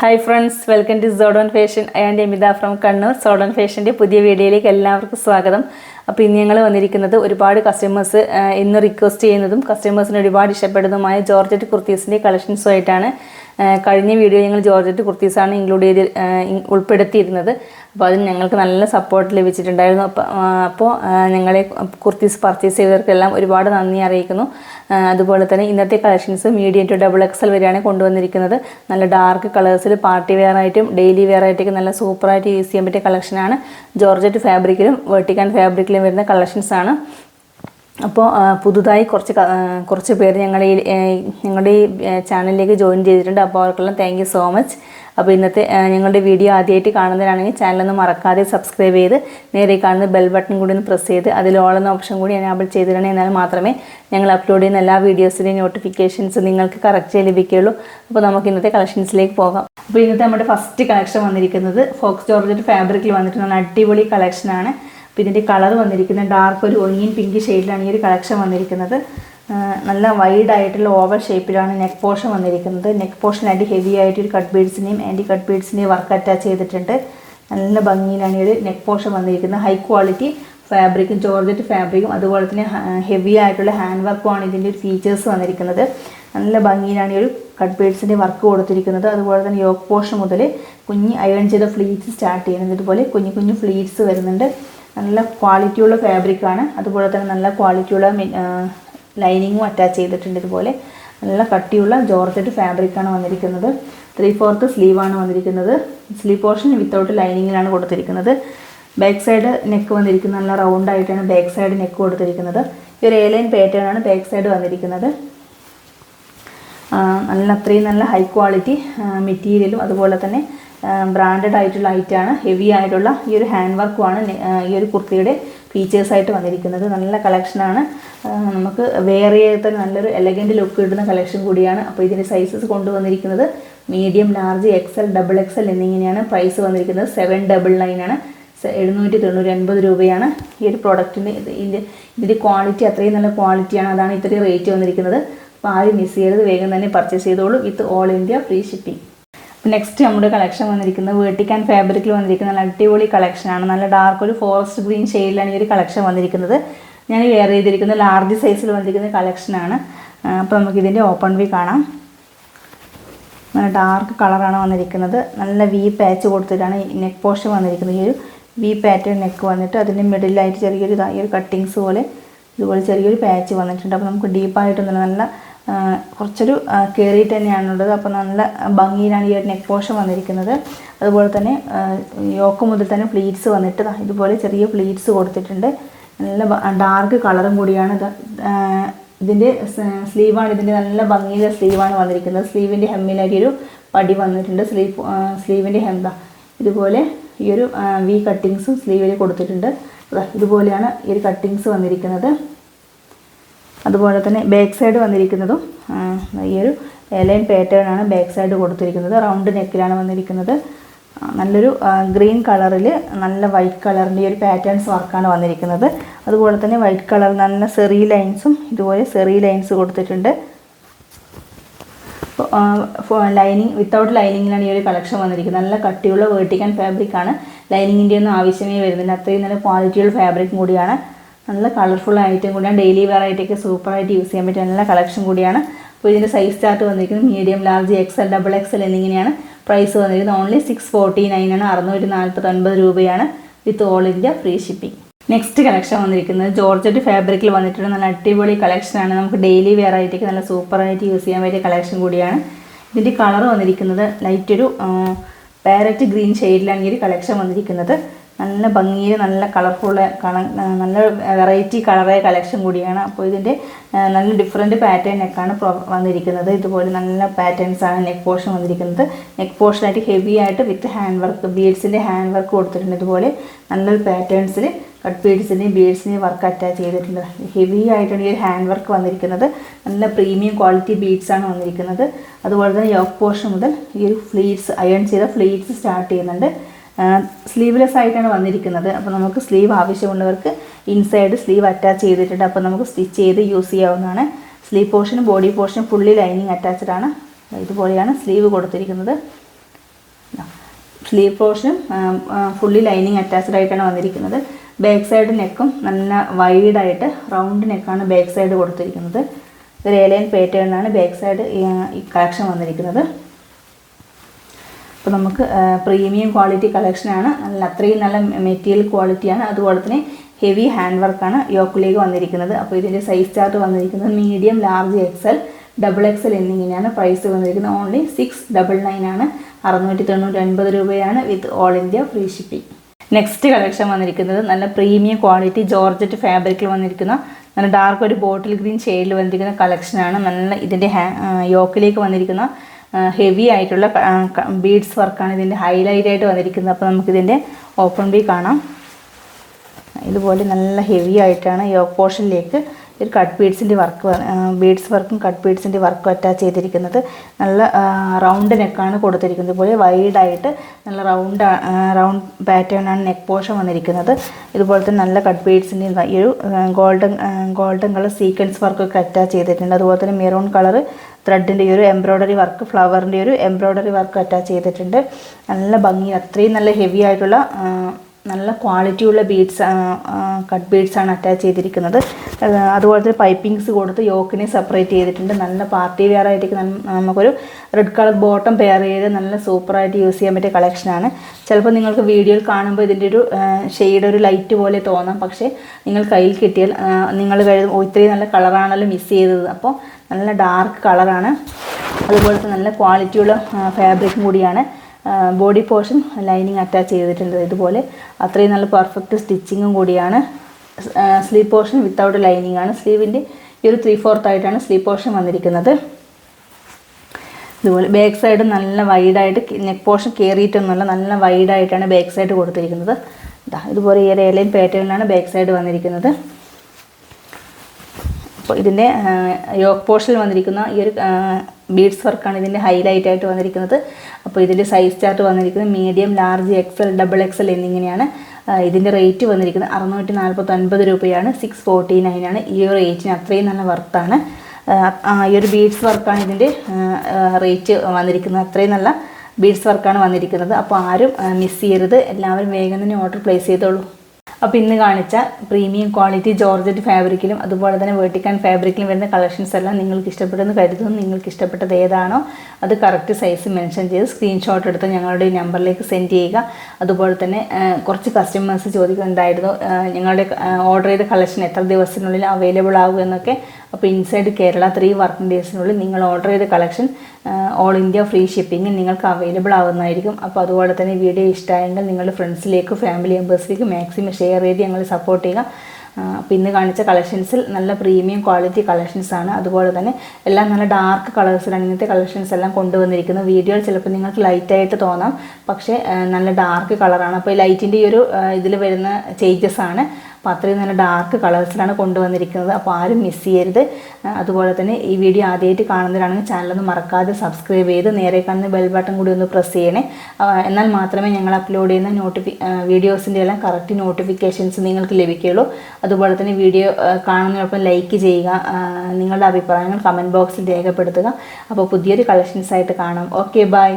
Hi friends welcome to Sodon fashion and Emitha from Kannur Sodon ഫാഷന്റെ പുതിയ വീഡിയോയിലേക്ക് എല്ലാവർക്കും സ്വാഗതം. അപ്പോൾ ഇന്ന് ഞങ്ങൾ വന്നിരിക്കുന്നത് ഒരുപാട് കസ്റ്റമേഴ്സ് ഇന്ന് റിക്വസ്റ്റ് ചെയ്യുന്നതും കസ്റ്റമേഴ്സിന് ഒരുപാട് ഇഷ്ടപ്പെടുന്നതുമായ ജോർജറ്റ് കുർത്തീസിന്റെ കളക്ഷൻസുമായിട്ടാണ് കഴിഞ്ഞ വീഡിയോ ഞങ്ങൾ ജോർജറ്റ് കുർത്തീസാണ് ഇൻക്ലൂഡ് ചെയ്ത് ഉൾപ്പെടുത്തിയിരുന്നത്. അപ്പോൾ അതിന് ഞങ്ങൾക്ക് നല്ല സപ്പോർട്ട് ലഭിച്ചിട്ടുണ്ടായിരുന്നു. അപ്പോൾ അപ്പോൾ ഞങ്ങളെ കുർത്തീസ് പർച്ചേസ് ചെയ്തവർക്കെല്ലാം ഒരുപാട് നന്ദി അറിയിക്കുന്നു. അതുപോലെ തന്നെ ഇന്നത്തെ collections medium to double XL വരെയാണ് കൊണ്ടുവന്നിരിക്കുന്നത്. നല്ല ഡാർക്ക് കളേഴ്സിൽ പാർട്ടി വെയർ ആയിട്ടും ഡെയിലി വെയർ ആയിട്ടൊക്കെ നല്ല സൂപ്പറായിട്ട് യൂസ് ചെയ്യാൻ പറ്റിയ കളക്ഷനാണ് ജോർജറ്റ് ഫാബ്രിക്കിലും വെർട്ടിക്കാൻ ഫാബ്രിക്കിലും വരുന്ന കളക്ഷൻസാണ് അപ്പോൾ പുതുതായി കുറച്ച് കുറച്ച് പേര് ഞങ്ങളുടെ ഈ ഞങ്ങളുടെ ഈ ചാനലിലേക്ക് ജോയിൻ ചെയ്തിട്ടുണ്ട്. അപ്പോൾ അവർക്കെല്ലാം താങ്ക് യു സോ മച്ച് അപ്പോൾ ഇന്നത്തെ ഞങ്ങളുടെ വീഡിയോ ആദ്യമായിട്ട് കാണുന്നവരാണെങ്കിൽ ചാനലൊന്ന് മറക്കാതെ സബ്സ്ക്രൈബ് ചെയ്ത് നേരെ കാണുന്ന ബെൽ ബട്ടൺ കൂടി ഒന്ന് പ്രസ് ചെയ്ത് അതിൽ ഓൾ എന്ന ഓപ്ഷൻ കൂടി എനാബിൾ ചെയ്തിടണേ എന്നാൽ മാത്രമേ ഞങ്ങൾ അപ്ലോഡ് ചെയ്യുന്ന എല്ലാ വീഡിയോസിന്റെയും നോട്ടിഫിക്കേഷൻസ് നിങ്ങൾക്ക് കറക്റ്റ് ലഭിക്കുകയുള്ളൂ. അപ്പോൾ നമുക്ക് ഇന്നത്തെ കളക്ഷൻസിലേക്ക് പോകാം. അപ്പോൾ ഇന്നത്തെ നമ്മുടെ ഫസ്റ്റ് കളക്ഷൻ വന്നിരിക്കുന്നത് ഫോക്സ് ജോർജറ്റ് ഫാബ്രിക്കിൽ വന്നിട്ടുള്ള അടിപൊളി കളക്ഷനാണ് അപ്പോൾ ഇതിന്റെ കളർ വന്നിരിക്കുന്നത് ഡാർക്ക് ഒരു ഒനിയൻ പിങ്ക് ഷെയ്ഡിലാണ് ഈ ഒരു കളക്ഷൻ വന്നിരിക്കുന്നത്. നല്ല വൈഡ് ആയിട്ടുള്ള ഓവർ ഷേപ്പിലാണ് നെക്ക് പോർഷൻ വന്നിരിക്കുന്നത്. നെക്ക് പോർഷനായിട്ട് ഹെവി ആയിട്ട് ഒരു കട്ട് ബീഡ്സിനെയും ആന്റി കട്ട് ബീഡ്സിനെയും വർക്ക് അറ്റാച്ച് ചെയ്തിട്ടുണ്ട്. നല്ല ഭംഗിയിലാണ് ഈ ഒരു നെക്ക് പോർഷൻ വന്നിരിക്കുന്നത്. ഹൈ ക്വാളിറ്റി ഫാബ്രിക്കും ജോർജറ്റ് ഫാബ്രിക്കും അതുപോലെ തന്നെ ഹെവി ആയിട്ടുള്ള ഹാൻഡ് വർക്കുമാണ് ഇതിന്റെ ഒരു ഫീച്ചേഴ്സ് വന്നിരിക്കുന്നത്. നല്ല ഭംഗിയിലാണ് ഈ ഒരു കട്ട് ബീഡ്സിന്റെ വർക്ക് കൊടുത്തിരിക്കുന്നത്. അതുപോലെ തന്നെ യോക്ക് പോർഷൻ മുതൽ കുഞ്ഞ് അയൺ ചെയ്ത ഫ്ലീറ്റ്സ് സ്റ്റാർട്ട് ചെയ്യുന്നത്. ഇതുപോലെ കുഞ്ഞു കുഞ്ഞു ഫ്ലീറ്റ്സ് വരുന്നുണ്ട്. നല്ല ക്വാളിറ്റിയുള്ള ഫാബ്രിക്കാണ് അതുപോലെ തന്നെ നല്ല ക്വാളിറ്റിയുള്ള ലൈനിങ്ങും അറ്റാച്ച് ചെയ്തിട്ടുണ്ട് ഇതുപോലെ. നല്ല കട്ടിയുള്ള ജോർജറ്റ് ഫാബ്രിക്കാണ് വന്നിരിക്കുന്നത്. ത്രീ ഫോർത്ത് സ്ലീവാണ് വന്നിരിക്കുന്നത്. സ്ലീവ് പോർഷൻ വിത്തൗട്ട് ലൈനിങ്ങിലാണ് കൊടുത്തിരിക്കുന്നത്. ബാക്ക് സൈഡ് നെക്ക് വന്നിരിക്കുന്നത്. നല്ല റൗണ്ട് ആയിട്ടാണ് ബാക്ക് സൈഡ് നെക്ക് കൊടുത്തിരിക്കുന്നത്. ഈ ഒരു എയർലൈൻ പാറ്റേൺ ആണ് ബാക്ക് സൈഡ് വന്നിരിക്കുന്നത്. നല്ല അത്രയും നല്ല ഹൈ ക്വാളിറ്റി മെറ്റീരിയലും അതുപോലെ തന്നെ ബ്രാൻഡഡ് ആയിട്ടുള്ള ഐറ്റാണ് ഹെവി ആയിട്ടുള്ള ഈ ഒരു ഹാൻഡ് വർക്കുമാണ് ഈ ഒരു കുർത്തിയുടെ ഫീച്ചേഴ്സ് ആയിട്ട് വന്നിരിക്കുന്നത്. നല്ല കളക്ഷനാണ് നമുക്ക് വെയർ ചെയ്ത് നല്ലൊരു എലഗന്റ് ലുക്ക് കിട്ടുന്ന കളക്ഷൻ കൂടിയാണ്. അപ്പോൾ ഇതിന്റെ സൈസസ് കൊണ്ടുവന്നിരിക്കുന്നത് medium large XL double XL എന്നിങ്ങനെയാണ് പ്രൈസ് വന്നിരിക്കുന്നത്. സെവൻ ഡബിൾ സെ- എഴുന്നൂറ്റി തൊണ്ണൂറ്റി ഒൻപത് രൂപയാണ് ഈ ഒരു പ്രോഡക്റ്റിന്റെ ഇതിന്റെ ഇതിന്റെ ക്വാളിറ്റി അത്രയും നല്ല ക്വാളിറ്റിയാണ് അതാണ് ഇത്രയും റേറ്റ് വന്നിരിക്കുന്നത്. അപ്പോൾ ആരും മിസ് ചെയ്യരുത്. വേഗം തന്നെ പർച്ചേസ് ചെയ്തോളൂ. With all India free shipping next നമ്മുടെ കളക്ഷൻ വന്നിരിക്കുന്നത് വേർട്ടിക് ആൻഡ് ഫാബ്രിക്കിൽ വന്നിരിക്കുന്ന നല്ല അടിപൊളി കളക്ഷനാണ് നല്ല ഡാർക്ക് ഒരു ഫോറസ്റ്റ് ഗ്രീൻ ഷെയ്ഡിലാണ് ഈ ഒരു കളക്ഷൻ വന്നിരിക്കുന്നത്. ഞാൻ വെയർ ചെയ്തിരിക്കുന്ന ലാർജ് സൈസിൽ വന്നിരിക്കുന്ന കളക്ഷനാണ് അപ്പോൾ നമുക്ക് ഇതിന്റെ ഓപ്പൺ വി കാണാം. നല്ല ഡാർക്ക് കളറാണ് വന്നിരിക്കുന്നത്. നല്ല വി പാച്ച് കൊടുത്തിട്ടാണ് നെക്ക് പോർഷൻ വന്നിരിക്കുന്നത്. ഈ ഒരു വി പാറ്റേൺ നെക്ക് വന്നിട്ട് അതിന്റെ മിഡിലായിട്ട് ചെറിയൊരു ഈ ഒരു കട്ടിങ്സ് പോലെ ഇതുപോലെ ചെറിയൊരു പാച്ച് വന്നിട്ടുണ്ട്. അപ്പോൾ നമുക്ക് ഡീപ്പായിട്ടൊന്നുമില്ല നല്ല കുറച്ചൊരു കയറിയിട്ട് തന്നെയാണുള്ളത്. അപ്പോൾ നല്ല ഭംഗിയിലാണ് ഈ ഒരു നെക്ക് പോഷൻ വന്നിരിക്കുന്നത്. അതുപോലെ തന്നെ യോക്ക് മുതൽ തന്നെ പ്ലീറ്റ്സ് വന്നിട്ട് ഇതുപോലെ ചെറിയ പ്ലീറ്റ്സ് കൊടുത്തിട്ടുണ്ട്. നല്ല ഡാർക്ക് കളറും കൂടിയാണ്. ഇത് ഇതിന്റെ സ്ലീവാണ് ഇതിന്റെ നല്ല ഭംഗിയിലെ സ്ലീവാണ് വന്നിരിക്കുന്നത്. സ്ലീവിന്റെ ഹെമ്മിലായിട്ട് ഒരു പടി വന്നിട്ടുണ്ട്. സ്ലീവ് സ്ലീവിന്റെ ഹെം ദാ ഇതുപോലെ ഈ ഒരു വി കട്ടിങ്സും സ്ലീവിൽ കൊടുത്തിട്ടുണ്ട്. ഇതുപോലെയാണ് ഈ ഒരു കട്ടിങ്സ് വന്നിരിക്കുന്നത്. അതുപോലെ തന്നെ ബാക്ക് സൈഡ് വന്നിരിക്കുന്നതും ഈ ഒരു എലൈൻ പാറ്റേൺ ആണ് ബാക്ക് സൈഡ് കൊടുത്തിരിക്കുന്നത്. റൗണ്ട് നെക്കിലാണ് വന്നിരിക്കുന്നത്. നല്ലൊരു ഗ്രീൻ കളറിൽ നല്ല വൈറ്റ് കളറിന്റെ ഒരു പാറ്റേൺസ് വർക്കാണ് വന്നിരിക്കുന്നത്. അതുപോലെ തന്നെ വൈറ്റ് കളർ നല്ല സെറി ലൈൻസും ഇതുപോലെ സെറി ലൈൻസ് കൊടുത്തിട്ടുണ്ട്. ലൈനിങ് വിത്തൗട്ട് ലൈനിങ്ങിലാണ് ഈ ഒരു കളക്ഷൻ വന്നിരിക്കുന്നത്. നല്ല കട്ടിയുള്ള വേർട്ടിക്കൻ ഫാബ്രിക്കാണ് ലൈനിങ്ങിന്റെ ഒന്നും ആവശ്യമേ വരുന്നില്ല. അത്രയും നല്ല ക്വാളിറ്റിയുള്ള ഫാബ്രിക്കും കൂടിയാണ് നല്ല കളർഫുൾ ആയിട്ടും കൂടിയാണ്. ഡെയിലി ആയിട്ടൊക്കെ സൂപ്പറായിട്ട് യൂസ് ചെയ്യാൻ പറ്റിയ നല്ല കളക്ഷൻ കൂടിയാണ്. അപ്പോൾ ഇതിന്റെ സൈസ് ചാർട്ട് വന്നിരിക്കുന്നത് medium large XL double XL എന്നിങ്ങനെയാണ് പ്രൈസ് വന്നിരിക്കുന്നത്. ഓൺലി സിക്സ് ഫോർട്ടി നയൻ ആണ്. അറുന്നൂറ്റി നാൽപ്പത്തൊൻപത് രൂപയാണ് with all India free shipping next collection വന്നിരിക്കുന്നത് ജോർജറ്റ് ഫാബ്രിക്കിൽ വന്നിട്ടുള്ള നല്ല അടിപൊളി കളക്ഷനാണ് നമുക്ക് ഡെയിലി ആയിട്ടൊക്കെ നല്ല സൂപ്പറായിട്ട് യൂസ് ചെയ്യാൻ പറ്റിയ കളക്ഷൻ കൂടിയാണ്. ഇതിന്റെ കളർ വന്നിരിക്കുന്നത് ലൈറ്റ് ഒരു പാരറ്റ് ഗ്രീൻ ഷെയ്ഡിലാണ് ഈ ഒരു കളക്ഷൻ വന്നിരിക്കുന്നത്. നല്ല ഭംഗിയിൽ നല്ല കളർഫുള്ള കള നല്ല വെറൈറ്റി കളറായ കളക്ഷൻ കൂടിയാണ്. അപ്പോൾ ഇതിന്റെ നല്ല ഡിഫറെന്റ് പാറ്റേൺ നെക്കാണ് വന്നിരിക്കുന്നത്. ഇതുപോലെ നല്ല പാറ്റേൺസ് ആണ് നെക്ക് പോർഷൻ വന്നിരിക്കുന്നത്. നെക്ക് പോർഷനായിട്ട് ഹെവി ആയിട്ട് വിത്ത് ഹാൻഡ് വർക്ക് ബീഡ്സിന്റെ ഹാൻഡ് വർക്ക് കൊടുത്തിട്ടുണ്ട്. ഇതുപോലെ നല്ലൊരു പാറ്റേൺസിൽ കട്ട് ബീഡ്സിന്റെയും ബീഡ്സിന്റെയും വർക്ക് അറ്റാച്ച് ചെയ്തിട്ടുണ്ട്. ഹെവി ആയിട്ടാണ് ഈ ഒരു ഹാൻഡ് വർക്ക് വന്നിരിക്കുന്നത്. നല്ല പ്രീമിയം ക്വാളിറ്റി ബീഡ്സാണ് വന്നിരിക്കുന്നത്. അതുപോലെ തന്നെ യോക്ക് പോർഷൻ മുതൽ ഈ ഒരു ഫ്ലീറ്റ്സ് അയൺ ചെയ്ത ഫ്ലീറ്റ്സ് സ്റ്റാർട്ട് ചെയ്യുന്നുണ്ട്. സ്ലീവ്ലെസ് ആയിട്ടാണ് വന്നിരിക്കുന്നത്. അപ്പോൾ നമുക്ക് സ്ലീവ് ആവശ്യമുള്ളവർക്ക് ഇൻസൈഡ് സ്ലീവ് അറ്റാച്ച് ചെയ്തിട്ടുണ്ട്. അപ്പോൾ നമുക്ക് സ്റ്റിച്ച് ചെയ്ത് യൂസ് ചെയ്യാവുന്നതാണ്. സ്ലീവ് പോർഷനും ബോഡി പോർഷനും ഫുള്ളി ലൈനിങ് അറ്റാച്ച്ഡ് ആണ്. ഇതുപോലെയാണ് സ്ലീവ് കൊടുത്തിരിക്കുന്നത്. സ്ലീവ് പോർഷനും ഫുള്ളി ലൈനിങ് അറ്റാച്ച്ഡ് ആയിട്ടാണ് വന്നിരിക്കുന്നത്. ബാക്ക് സൈഡ് നെക്കും നല്ല വൈഡായിട്ട് റൗണ്ട് നെക്കാണ് ബാക്ക് സൈഡ് കൊടുത്തിരിക്കുന്നത്. ഒരു ഏലൈൻ പാറ്റേണിലാണ് ബാക്ക് സൈഡ് ഈ കളക്ഷൻ വന്നിരിക്കുന്നത്. അപ്പോൾ നമുക്ക് പ്രീമിയം ക്വാളിറ്റി കളക്ഷനാണ് നല്ല അത്രയും നല്ല മെറ്റീരിയൽ ക്വാളിറ്റിയാണ് അതുപോലെ തന്നെ ഹെവി ഹാൻഡ് വർക്കാണ് യോക്കിലേക്ക് വന്നിരിക്കുന്നത്. അപ്പോൾ ഇതിന്റെ സൈസ് ചാർട്ട് വന്നിരിക്കുന്നത് medium large XL double XL എന്നിങ്ങനെയാണ് പ്രൈസ് വന്നിരിക്കുന്നത്. ഓൺലി സിക്സ് ഡബിൾ നയൻ ആണ്. അറുന്നൂറ്റി തൊണ്ണൂറ്റി ഒൻപത് രൂപയാണ് with all India free shipping next collection വന്നിരിക്കുന്നത് നല്ല പ്രീമിയം ക്വാളിറ്റി ജോർജറ്റ് ഫാബ്രിക്കിൽ വന്നിരിക്കുന്ന നല്ല ഡാർക്ക് ഒരു ബോട്ടിൽ ഗ്രീൻ ഷെയ്ഡിൽ വന്നിരിക്കുന്ന കളക്ഷനാണ് നല്ല ഇതിന്റെ ഹാ യോക്കിലേക്ക് വന്നിരിക്കുന്ന ഹെവി ആയിട്ടുള്ള ബീഡ്സ് വർക്കാണ് ഇതിന്റെ ഹൈലൈറ്റ് ആയിട്ട് വന്നിരിക്കുന്നത്. അപ്പോൾ നമുക്കിതിന്റെ ഓപ്പൺ ബി കാണാം. ഇതുപോലെ നല്ല ഹെവി ആയിട്ടാണ് ഈ പോർഷനിലേക്ക് ഒരു കട്ട് ബീഡ്സിന്റെ വർക്ക് ബീഡ്സ് വർക്കും കട്ട് ബീഡ്സിന്റെ വർക്കും അറ്റാച്ച് ചെയ്തിരിക്കുന്നത്. നല്ല റൗണ്ട് നെക്കാണ് കൊടുത്തിരിക്കുന്നത്. ഇതുപോലെ വൈഡായിട്ട് നല്ല റൗണ്ട് റൗണ്ട് പാറ്റേൺ ആണ് നെക്ക് പോർഷൻ വന്നിരിക്കുന്നത്. ഇതുപോലെ തന്നെ നല്ല കട്ട് ബീഡ്സിന്റെ ഈ ഒരു ഗോൾഡൻ ഗോൾഡൻ കളർ സീക്വൻസ് വർക്കൊക്കെ അറ്റാച്ച് ചെയ്തിട്ടുണ്ട്. അതുപോലെ തന്നെ മെറൂൺ കളർ ത്രെഡിന്റെ ഒരു എംബ്രോയ്ഡറി വർക്ക് ഫ്ലവറിന്റെ ഒരു എംബ്രോയ്ഡറി വർക്ക് അറ്റാച്ച് ചെയ്തിട്ടുണ്ട്. നല്ല ഭംഗി അത്രയും നല്ല ഹെവി ആയിട്ടുള്ള നല്ല ക്വാളിറ്റിയുള്ള ബീഡ്സ് കട്ട് ബീഡ്സാണ് അറ്റാച്ച് ചെയ്തിരിക്കുന്നത്. അതുപോലെ തന്നെ പൈപ്പിങ്സ് കൊടുത്ത് യോക്കിനെ സെപ്പറേറ്റ് ചെയ്തിട്ടുണ്ട്. നല്ല പാർട്ടി വെയർ ആയിട്ട് നമുക്കൊരു റെഡ് കളർ ബോട്ടം പെയർ ചെയ്ത് നല്ല സൂപ്പറായിട്ട് യൂസ് ചെയ്യാൻ പറ്റിയ കളക്ഷനാണ് ചിലപ്പോൾ നിങ്ങൾക്ക് വീഡിയോയിൽ കാണുമ്പോൾ ഇതിന്റെ ഒരു ഷെയ്ഡ് ഒരു ലൈറ്റ് പോലെ തോന്നാം. പക്ഷേ നിങ്ങൾ കയ്യിൽ കിട്ടിയാൽ നിങ്ങൾ കരുതും ഇത്രയും നല്ല കളറാണല്ലോ മിസ് ചെയ്തത്. അപ്പോൾ നല്ല ഡാർക്ക് കളറാണ് അതുപോലെ തന്നെ നല്ല ക്വാളിറ്റിയുള്ള ഫാബ്രിക്കും കൂടിയാണ്. ബോഡി പോർഷൻ ലൈനിങ് അറ്റാച്ച് ചെയ്തിട്ടുണ്ട്. ഇതുപോലെ അത്രയും നല്ല പെർഫെക്റ്റ് സ്റ്റിച്ചിങ്ങും കൂടിയാണ്. സ്ലീവ് പോർഷൻ വിത്തൗട്ട് ലൈനിങ് ആണ്. സ്ലീവിന്റെ ഈ ഒരു ത്രീ ഫോർത്ത് ആയിട്ടാണ് സ്ലീവ് പോർഷൻ വന്നിരിക്കുന്നത്. ഇതുപോലെ ബാക്ക് സൈഡ് നല്ല വൈഡായിട്ട് നെക്ക് പോർഷൻ കയറിയിട്ടൊന്നുമല്ല നല്ല വൈഡായിട്ടാണ് ബാക്ക് സൈഡ് കൊടുത്തിരിക്കുന്നത്. ഇതാ ഇതുപോലെ ഈ ഒരു എയർലൈൻ പാറ്റേണിലാണ് ബാക്ക് സൈഡ് വന്നിരിക്കുന്നത്. അപ്പോൾ ഇതിന്റെ യോക്ക് പോർഷനിൽ വന്നിരിക്കുന്ന ഈ ഒരു ബീഡ്സ് വർക്കാണ് ഇതിന്റെ ഹൈലൈറ്റ് ആയിട്ട് വന്നിരിക്കുന്നത്. അപ്പോൾ ഇതിന്റെ സൈസ് ചാർട്ട് വന്നിരിക്കുന്നത് medium large XL double XL എന്നിങ്ങനെയാണ് ഇതിന്റെ റേറ്റ് വന്നിരിക്കുന്നത് അറുന്നൂറ്റി നാൽപ്പത്തൊൻപത് രൂപയാണ്. സിക്സ് ഫോർട്ടി നയനാണ് ഈ ഒരു റേറ്റിന് അത്രയും നല്ല വർത്താണ്. ഈ ഒരു ബീഡ്സ് വർക്കാണ് ഇതിന്റെ റേറ്റ് വന്നിരിക്കുന്നത്. അത്രയും നല്ല ബീഡ്സ് വർക്കാണ് വന്നിരിക്കുന്നത്. അപ്പോൾ ആരും മിസ് ചെയ്യരുത്. എല്ലാവരും വേഗം തന്നെ ഓർഡർ പ്ലേസ് ചെയ്തോളൂ. അപ്പോൾ ഇന്ന് കാണിച്ച പ്രീമിയം ക്വാളിറ്റി ജോർജറ്റ് ഫാബ്രിക്കിലും അതുപോലെ തന്നെ വേർട്ടിക്കാൻ ഫാബ്രിക്കിലും വരുന്ന കളക്ഷൻസ് എല്ലാം നിങ്ങൾക്ക് ഇഷ്ടപ്പെട്ടെന്ന് കരുതുന്നു. നിങ്ങൾക്ക് ഇഷ്ടപ്പെട്ടത് ഏതാണോ അത് കറക്റ്റ് സൈസ് മെൻഷൻ ചെയ്ത് സ്ക്രീൻഷോട്ട് എടുത്ത് ഞങ്ങളുടെ ഈ നമ്പറിലേക്ക് സെൻഡ് ചെയ്യുക. അതുപോലെ തന്നെ കുറച്ച് കസ്റ്റമേഴ്സ് ചോദിക്കുന്നുണ്ടായിരുന്നു ഞങ്ങളുടെ ഓർഡർ ചെയ്ത കളക്ഷൻ എത്ര ദിവസത്തിനുള്ളിൽ അവൈലബിൾ ആകും എന്നൊക്കെ. അപ്പോൾ ഇൻസൈഡ് കേരള ത്രീ വർക്കിംഗ് ഡേയ്സിനുള്ളിൽ നിങ്ങൾ ഓർഡർ ചെയ്ത collection all India free shipping നിങ്ങൾക്ക് അവൈലബിൾ ആവുന്നതായിരിക്കും. അപ്പോൾ അതുപോലെ തന്നെ വീഡിയോ ഇഷ്ടമായെങ്കിൽ നിങ്ങളുടെ ഫ്രണ്ട്സിലേക്ക് ഫാമിലി മെമ്പേഴ്സിലേക്ക് മാക്സിമം ഷെയർ ചെയ്ത് ഞങ്ങൾ സപ്പോർട്ട് ചെയ്യുക. അപ്പോൾ ഇന്ന് കാണിച്ച കളക്ഷൻസിൽ നല്ല പ്രീമിയം ക്വാളിറ്റി കളക്ഷൻസ് ആണ്. അതുപോലെ തന്നെ എല്ലാം നല്ല ഡാർക്ക് കളേഴ്സിലാണ് ഇങ്ങനത്തെ കളക്ഷൻസ് എല്ലാം കൊണ്ടുവന്നിരിക്കുന്നത്. വീഡിയോയിൽ ചിലപ്പോൾ നിങ്ങൾക്ക് ലൈറ്റായിട്ട് തോന്നാം. പക്ഷേ നല്ല ഡാർക്ക് കളറാണ് അപ്പോൾ ലൈറ്റിന്റെ ഈ ഒരു ഇതിൽ വരുന്ന ചേഞ്ചസ് ആണ്. അപ്പോൾ അത്രയും നല്ല ഡാർക്ക് കളേഴ്സിലാണ് കൊണ്ടുവന്നിരിക്കുന്നത്. അപ്പോൾ ആരും മിസ് ചെയ്യരുത്. അതുപോലെ തന്നെ ഈ വീഡിയോ ആദ്യമായിട്ട് കാണുന്നവരാണെങ്കിൽ ചാനലൊന്ന് മറക്കാതെ സബ്സ്ക്രൈബ് ചെയ്ത് നേരെ കാണുന്ന ബെൽ ബട്ടൺ കൂടി ഒന്ന് പ്രസ് ചെയ്യണേ. എന്നാൽ മാത്രമേ ഞങ്ങൾ അപ്ലോഡ് ചെയ്യുന്ന നോട്ടിഫി വീഡിയോസിന്റെ എല്ലാം കറക്റ്റ് നോട്ടിഫിക്കേഷൻസ് നിങ്ങൾക്ക് ലഭിക്കുകയുള്ളൂ. അതുപോലെ തന്നെ വീഡിയോ കാണുന്നതിനൊപ്പം ലൈക്ക് ചെയ്യുക. നിങ്ങളുടെ അഭിപ്രായങ്ങൾ കമന്റ് ബോക്സിൽ രേഖപ്പെടുത്തുക. അപ്പോൾ പുതിയൊരു കളക്ഷൻസ് ആയിട്ട് കാണാം. Okay bye